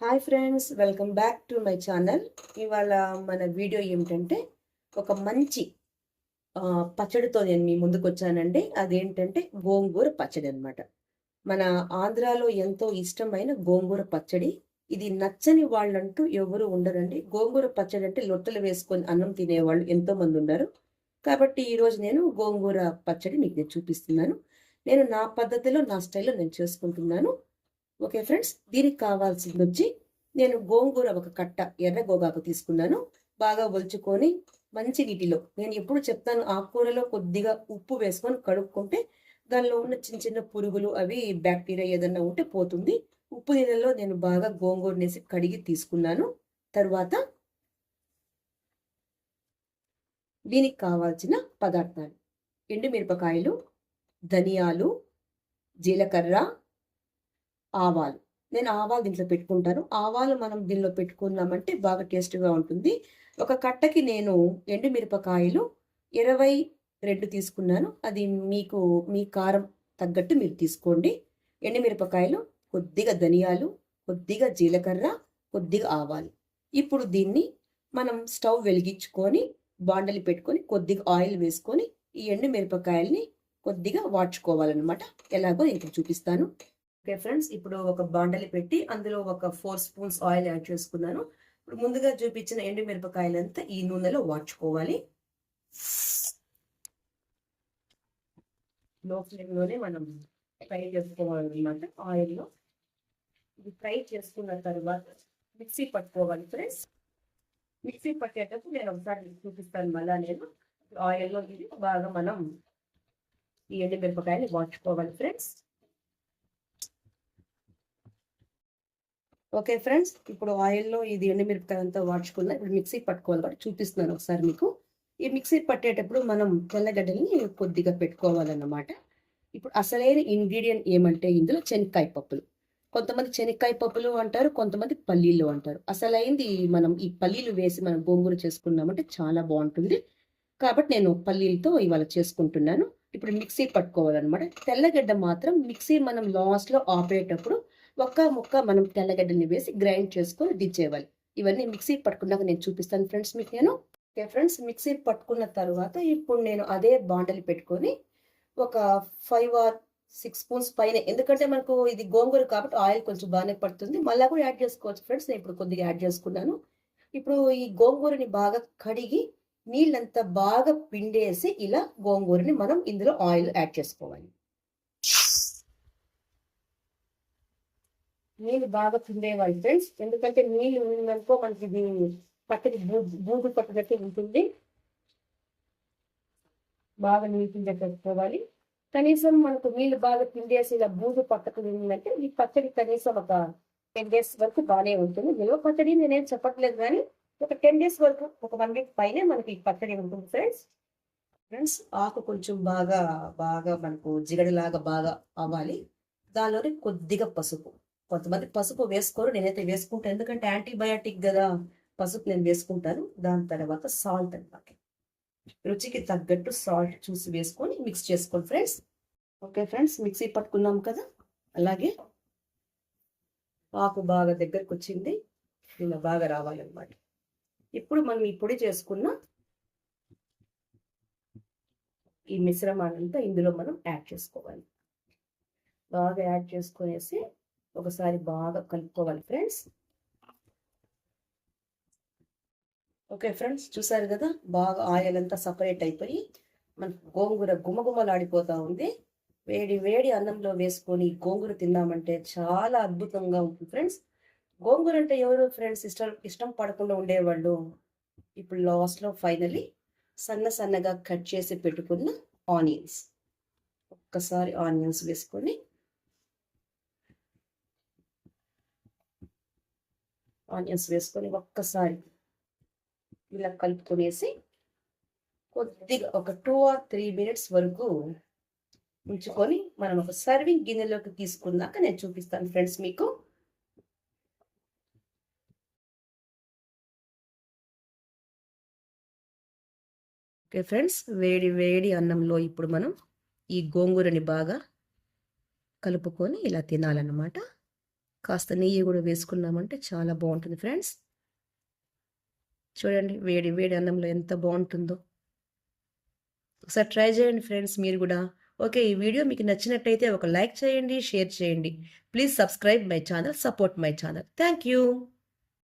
Hi friends welcome back to my channel. ఇవాళ మన video ఏమిటంటే ఒక మంచి పచ్చడితో నేను మీ ముందుకు వచ్చానండి అదేంటంటే గోంగూర పచ్చడి అన్నమాట. మన ఆంధ్రాలో ఎంతో ఇష్టమైన గోంగూర పచ్చడి. ఇది నచ్చని వాళ్ళంటూ ఎవరు ఉండరండి. గోంగూర పచ్చడి అంటే లొట్టలు వేసుకొని అన్నం తినేవాళ్ళు ఎంతో మంది ఉన్నారు. కాబట్టి ఈరోజు నేను గోంగూర పచ్చడి మీకు నేను చూపిస్తున్నాను. నేను నా పద్ధతిలో నా స్టైల్లో నేను చేసుకుంటున్నాను. ఓకే ఫ్రెండ్స్ దీనికి కావాల్సింది వచ్చి నేను గోంగూర ఒక కట్ట ఎర్ర గోగాకు తీసుకున్నాను. బాగా ఒలుచుకొని మంచి నీటిలో నేను ఎప్పుడు చెప్తాను ఆకుకూరలో కొద్దిగా ఉప్పు వేసుకొని కడుక్కుంటే దానిలో ఉన్న చిన్న చిన్న పురుగులు అవి బ్యాక్టీరియా ఏదన్నా ఉంటే పోతుంది. ఉప్పు నీళ్ళలో నేను బాగా గోంగూరనేసి కడిగి తీసుకున్నాను. తర్వాత దీనికి కావాల్సిన పదార్థాలు ఎండుమిరపకాయలు ధనియాలు జీలకర్ర ఆవాలు. నేను ఆవాలు దీంట్లో పెట్టుకుంటాను. ఆవాలు మనం దీనిలో పెట్టుకున్నామంటే బాగా టేస్ట్గా ఉంటుంది. ఒక కట్టకి నేను ఎండుమిరపకాయలు ఇరవై రెండు తీసుకున్నాను. అది మీకు మీ కారం తగ్గట్టు మీరు తీసుకోండి. ఎండుమిరపకాయలు కొద్దిగా ధనియాలు కొద్దిగా జీలకర్ర కొద్దిగా ఆవాలు. ఇప్పుడు దీన్ని మనం స్టవ్ వెలిగించుకొని బాండలి పెట్టుకొని కొద్దిగా ఆయిల్ వేసుకొని ఈ ఎండు మిరపకాయల్ని కొద్దిగా వాడ్చుకోవాలన్నమాట. ఎలాగో నేను చూపిస్తాను. ఓకే ఫ్రెండ్స్ ఇప్పుడు ఒక బాండలి పెట్టి అందులో ఒక ఫోర్ స్పూన్స్ ఆయిల్ యాడ్ చేసుకున్నాను. ఇప్పుడు ముందుగా చూపించిన ఎండు మిరపకాయలంతా ఈ నూనెలో వాడ్చుకోవాలి. లో ఫ్లేమ్లోనే మనం ఫ్రై చేసుకోవాలన్నమాట ఆయిల్లో ఇది ఫ్రై చేసుకున్న తర్వాత మిక్సీ పట్టుకోవాలి ఫ్రెండ్స్. మిక్సీ పట్టేటప్పుడు నేను ఒకసారి చూపిస్తాను మళ్ళా నేను. ఆయిల్లో ఇది బాగా మనం ఈ ఎండుమిరపకాయలు వాడ్చుకోవాలి ఫ్రెండ్స్. ఓకే ఫ్రెండ్స్ ఇప్పుడు ఆయిల్లో ఇది ఎండుమిరపకాయ అంతా వాడ్చుకున్నా ఇప్పుడు మిక్సీ పట్టుకోవాలి కాబట్టి చూపిస్తున్నాను ఒకసారి మీకు. ఈ మిక్సీ పట్టేటప్పుడు మనం తెల్లగడ్డల్ని కొద్దిగా పెట్టుకోవాలన్నమాట. ఇప్పుడు అసలైన ఇంగ్రీడియంట్ ఏమంటే ఇందులో శనక్కాయ పప్పులు. కొంతమంది శనక్కాయ పప్పులు అంటారు కొంతమంది పల్లీలు అంటారు. అసలైంది మనం ఈ పల్లీలు వేసి మనం గోంగూర చేసుకున్నామంటే చాలా బాగుంటుంది. కాబట్టి నేను పల్లీలతో ఇవాళ చేసుకుంటున్నాను. ఇప్పుడు మిక్సీ పట్టుకోవాలన్నమాట. తెల్లగడ్డ మాత్రం మిక్సీ మనం లాస్ట్లో ఆపేటప్పుడు ఒక్క ముక్క మనం తెల్లగడ్డని వేసి గ్రైండ్ చేసుకొని దించేయాలి. ఇవన్నీ మిక్సీ పట్టుకున్నాక నేను చూపిస్తాను ఫ్రెండ్స్ మీకు నేను. ఓకే ఫ్రెండ్స్ మిక్సీ పట్టుకున్న తర్వాత ఇప్పుడు నేను అదే బాండలి పెట్టుకొని ఒక ఫైవ్ ఆర్ సిక్స్ స్పూన్స్ పైన ఎందుకంటే మనకు ఇది గోంగూర కాబట్టి ఆయిల్ కొంచెం బాగానే పడుతుంది. మళ్ళీ కూడా యాడ్ చేసుకోవచ్చు ఫ్రెండ్స్ నేను ఇప్పుడు కొద్దిగా యాడ్ చేసుకున్నాను. ఇప్పుడు ఈ గోంగూరని బాగా కడిగి నీళ్ళంతా బాగా పిండేసి ఇలా గోంగూరని మనం ఇందులో ఆయిల్ యాడ్ చేసుకోవాలి. నీళ్ళు బాగా పిండేవాలి ఫ్రెండ్స్ ఎందుకంటే నీళ్ళు ఉందనుకో మనకి ఇది పక్కకి బూగులు పట్టినట్టు ఉంటుంది. బాగా నీళ్ళు పిండేటట్టుకోవాలి కనీసం మనకు నీళ్ళు బాగా పిండేసి ఇలా బూజు పక్కకు ఉందంటే ఈ పచ్చడి కనీసం ఒక టెన్ డేస్ వరకు బాగానే ఉంటుంది. నిల్వ పచ్చడి నేనేం చెప్పట్లేదు కానీ ఒక టెన్ డేస్ వరకు ఒక వన్ వీక్ పైనే మనకి ఈ పచ్చడి ఉంటుంది ఫ్రెండ్స్. ఫ్రెండ్స్ ఆకు కొంచెం బాగా బాగా మనకు జిగడిలాగా బాగా అవ్వాలి. దానిలోనే కొద్దిగా పసుపు. కొంతమంది పసుపు వేసుకోరు నేనైతే వేసుకుంటాను ఎందుకంటే యాంటీబయాటిక్ కదా పసుపు నేను వేసుకుంటాను. దాని తర్వాత సాల్ట్ అనమాట రుచికి తగ్గట్టు సాల్ట్ చూసి వేసుకొని మిక్స్ చేసుకోండి ఫ్రెండ్స్. ఓకే ఫ్రెండ్స్ మిక్సీ పట్టుకున్నాం కదా? అలాగే ఆకు బాగా దగ్గరకు వచ్చింది ఇలా బాగా రావాలన్నమాట. ఇప్పుడు మనం ఈ పొడి చేసుకున్న ఈ మిశ్రమాన్నంతా ఇందులో మనం యాడ్ చేసుకోవాలి. బాగా యాడ్ చేసుకునేసి ఒకసారి బాగా కలుపుకోవాలి ఫ్రెండ్స్. ఓకే ఫ్రెండ్స్ చూసారు కదా? బాగా ఆయిల్ అంతా సపరేట్ అయిపోయి మన గోంగూర గుమగుమలాడిపోతా ఉంది. వేడి వేడి అన్నంలో వేసుకొని గోంగూర తిన్నామంటే చాలా అద్భుతంగా ఉంటుంది ఫ్రెండ్స్. గోంగూర అంటే ఎవరు ఫ్రెండ్స్? ఇష్టం ఇష్టం పడకుండా ఉండేవాళ్ళు. ఇప్పుడు లాస్ట్లో ఫైనలీ సన్న సన్నగా కట్ చేసి పెట్టుకున్న ఆనియన్స్ ఒక్కసారి ఆనియన్స్ వేసుకొని ఆనియన్స్ వేసుకొని ఒక్కసారి ఇలా కలుపుకునేసి కొద్దిగా ఒక టూ ఆర్ త్రీ మినిట్స్ వరకు ఉంచుకొని మనం ఒక సర్వింగ్ గిన్నెలోకి తీసుకున్నాక నేను చూపిస్తాను ఫ్రెండ్స్ మీకు. ఓకే ఫ్రెండ్స్ వేడి వేడి అన్నంలో ఇప్పుడు మనం ఈ గోంగూరని బాగా కలుపుకొని ఇలా తినాలన్నమాట. కాస్త నెయ్యి కూడా వేసుకున్నామంటే చాలా బాగుంటుంది ఫ్రెండ్స్. చూడండి వేడి వేడి అన్నంలో ఎంత బాగుంటుందో. ఒకసారి ట్రై చేయండి ఫ్రెండ్స్ మీరు కూడా. ఓకే ఈ వీడియో మీకు నచ్చినట్టయితే ఒక లైక్ చేయండి షేర్ చేయండి. Please subscribe my channel support my channel. Thank you.